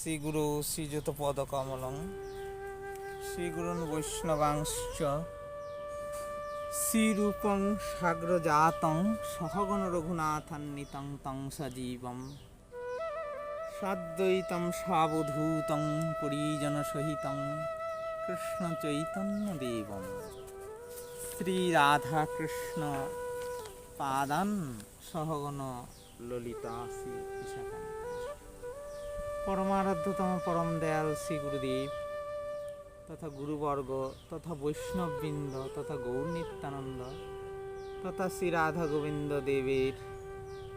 শ্রীগুরু শ্রীযুত পদকমলং শ্রীগুরুন বৈষ্ণবাংশ্চ শ্রীরূপং সাগ্রজাতং সহগণ রঘুনাথান্বিতং তং সজীবম সাদ্বৈতম সাবধূতং পরিজন সহিতং কৃষ্ণ চৈতন্য দেবম। শ্রী রাধা কৃষ্ণ পাদান সহগণ ললিতা শ্রী পরমারাধ্যতম পরম দয়াল শ্রী গুরুদেব তথা গুরুবর্গ, তথা বৈষ্ণববৃন্দ, তথা গৌর নিত্যানন্দ, তথা শ্রী রাধা গোবিন্দ দেবের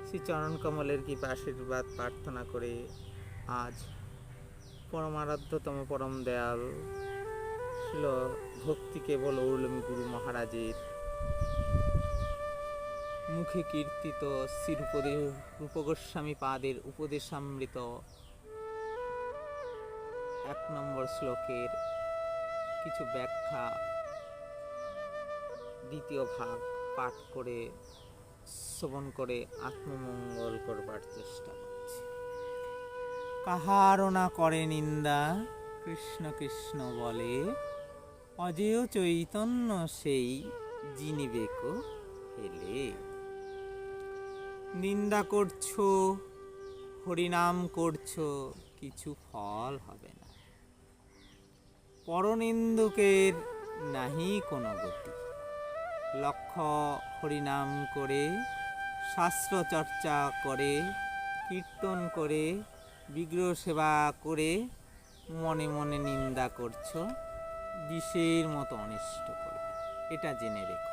শ্রী চরণ কমলের কৃপা আশীর্বাদ প্রার্থনা করে আজ পরমারাধ্যতম পরম দয়াল ছিল ভক্তি কেবল ঔলমী গুরু মহারাজের মুখে কীর্তিত শ্রী রূপদেব রূপগোস্বামী পাদের উপদেশামৃত এক নম্বর শ্লোকের কিছু ব্যাখ্যা, দ্বিতীয় ভাগ পাঠ করে, শ্রবণ করে আত্মমঙ্গল করবার চেষ্টা করছি। কাহারও না করে নিন্দা, কৃষ্ণ কৃষ্ণ বলে, অজেয় চৈতন্য সেই যিনি বেক হেলে। নিন্দা করছ, হরিনাম করছ, কিছু ফল হবে না। পরনিন্দুকের নাহি কোনো গতি। লক্ষ্য হরিনাম করে শাস্ত্র চর্চা করে, কীর্তন করে বিগ্রহ সেবা করে, মনে মনে নিন্দা করছ, বিষের মতো অনিষ্ট করবে এটা জেনে রেখো।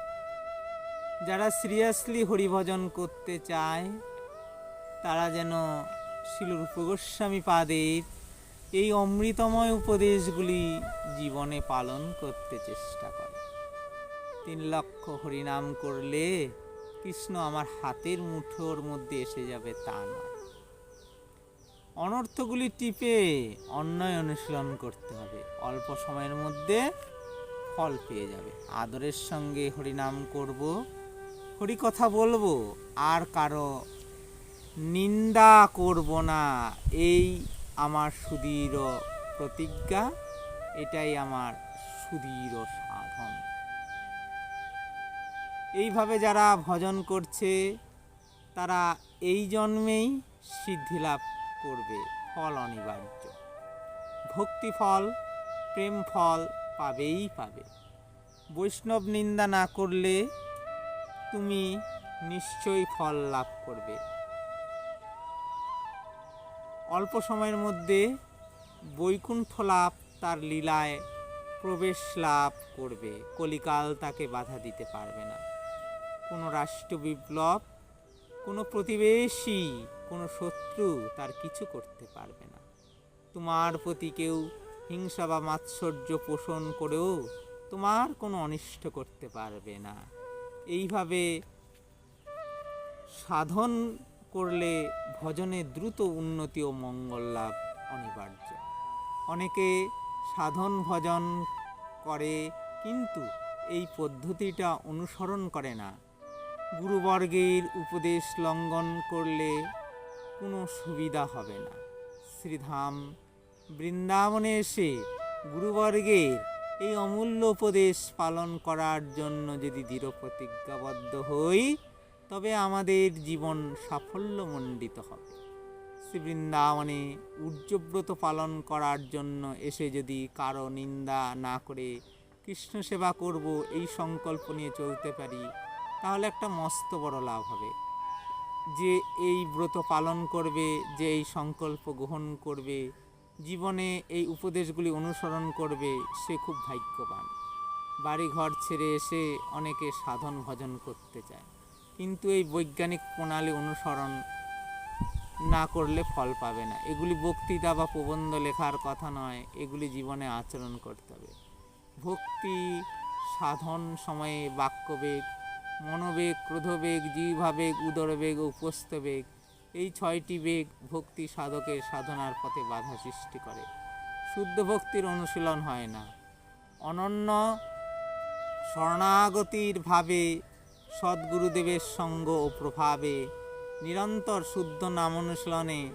যারা সিরিয়াসলি হরিভজন করতে চায়, তারা যেন শিলরূপ গোস্বামী পাদের এই অমৃতময় উপদেশগুলি জীবনে পালন করতে চেষ্টা করে। তিন লক্ষ হরিনাম করলে কৃষ্ণ আমার হাতের মুঠোর মধ্যে এসে যাবে তা নয়। অনর্থগুলি টিপে অন্যায় অনুশীলন করতে হবে। অল্প সময়ের মধ্যে ফল পেয়ে যাবে। আদরের সঙ্গে হরিনাম করব, হরি কথা বলব, আর কারও নিন্দা করব না। এই আমার সুদৃঢ় প্রতিজ্ঞা, এটাই আমার সুদৃঢ় সাধন। এইভাবে যারা ভজন করছে, তারা এই জন্মেই সিদ্ধি লাভ করবে, ফল অনিবার্য। ভক্তি ফল, প্রেম ফল পাবেই পাবে। বৈষ্ণব নিন্দা না করলে তুমি নিশ্চয়ই ফল লাভ করবে। অল্প সময়ের মধ্যে বৈকুণ্ঠ লাভ তার লীলায় প্রবেশ লাভ করবে। কলিকাল তাকে বাধা দিতে পারবে না। কোনো রাষ্ট্র বিপ্লব, কোনো প্রতিবেশী, কোনো শত্রু তার কিছু করতে পারবে না। তোমার প্রতি কেউ হিংসা বা মাৎসর্য পোষণ করেও তোমার কোনো অনিষ্ট করতে পারবে না। এইভাবে সাধন করলে ভজনে দ্রুত উন্নতি ও মঙ্গল লাভ অনিবার্য। অনেকে সাধন ভজন করে, কিন্তু এই পদ্ধতিটা অনুসরণ করে না। গুরুবর্গের উপদেশ লঙ্ঘন করলে কোনো সুবিধা হবে না। শ্রীধাম বৃন্দাবনে এসে গুরুবর্গের এই অমূল্য উপদেশ পালন করার জন্য যদি দৃঢ় প্রতিজ্ঞাবদ্ধ হই তবে আমাদের জীবন সাফল্যমণ্ডিত হবে। শ্রী বৃন্দাবনে উর্যব্রত পালন করার জন্য এসে যদি কারও নিন্দা না করে কৃষ্ণ সেবা করব, এই সংকল্প নিয়ে চলতে পারি, তাহলে একটা মস্ত বড় লাভ হবে। যে এই ব্রত পালন করবে, যে এই সংকল্প গ্রহণ করবে, জীবনে এই উপদেশগুলি অনুসরণ করবে, সে খুব ভাগ্যবান। বাড়ি ঘর ছেড়ে এসে অনেকে সাধন ভজন করতে চায়। কিন্তু এই বৈজ্ঞানিক প্রণালী অনুসরণ না করলে ফল পাবে না। এগুলি বক্তৃতা বা প্রবন্ধ লেখার কথা নয়, এগুলি জীবনে আচরণ করতে হবে। ভক্তি, সাধন, সময়ে বাক্যবেগ, মনোবেগ, ক্রোধবেগ জিভাবেগ উদরবেগ ও উপস্থবেগ, এই ছয়টি বেগ ভক্তি সাধকের সাধনার পথে বাধা সৃষ্টি করে। শুদ্ধ ভক্তির অনুশীলন হয় না। অনন্য শরণাগতির ভাবে সদ্গুরুদেবের সঙ্গ ও প্রভাবে নিরন্তর শুদ্ধ নাম অনুশীলনে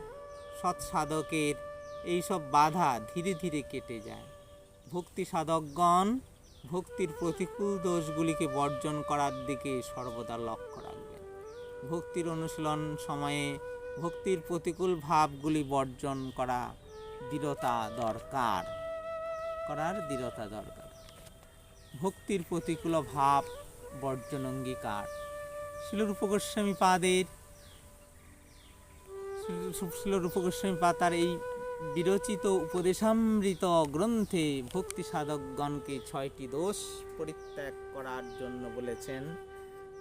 সৎসাধকের এই সব বাধা ধীরে ধীরে কেটে যায়। ভক্তি সাধকগণ ভক্তির প্রতিকূল দোষগুলিকে বর্জন করার দিকে সর্বদা লক্ষ্য রাখবেন। ভক্তির অনুশীলন সময়ে ভক্তির প্রতিকূল ভাবগুলি বর্জন করা দৃঢ়তা দরকার। করার দৃঢ়তা দরকার। ভক্তির প্রতিকূল ভাব বর্জন অঙ্গীকার শিলরূপ গোস্বামী পাদের শিলরূপ গোস্বামী পা তার এই বিরচিত উপদেশামৃত গ্রন্থে ভক্তি সাধকগণকে ছয়টি দোষ পরিত্যাগ করার জন্য বলেছেন।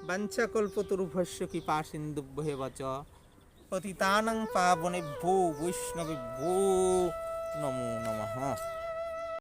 বাঞ্ছাকল্পতরুভস্য কৃপা সিন্ধুভ্যে বচ পতিতানং পাবনে ভো বৈষ্ণবে ভো নমো নমঃ।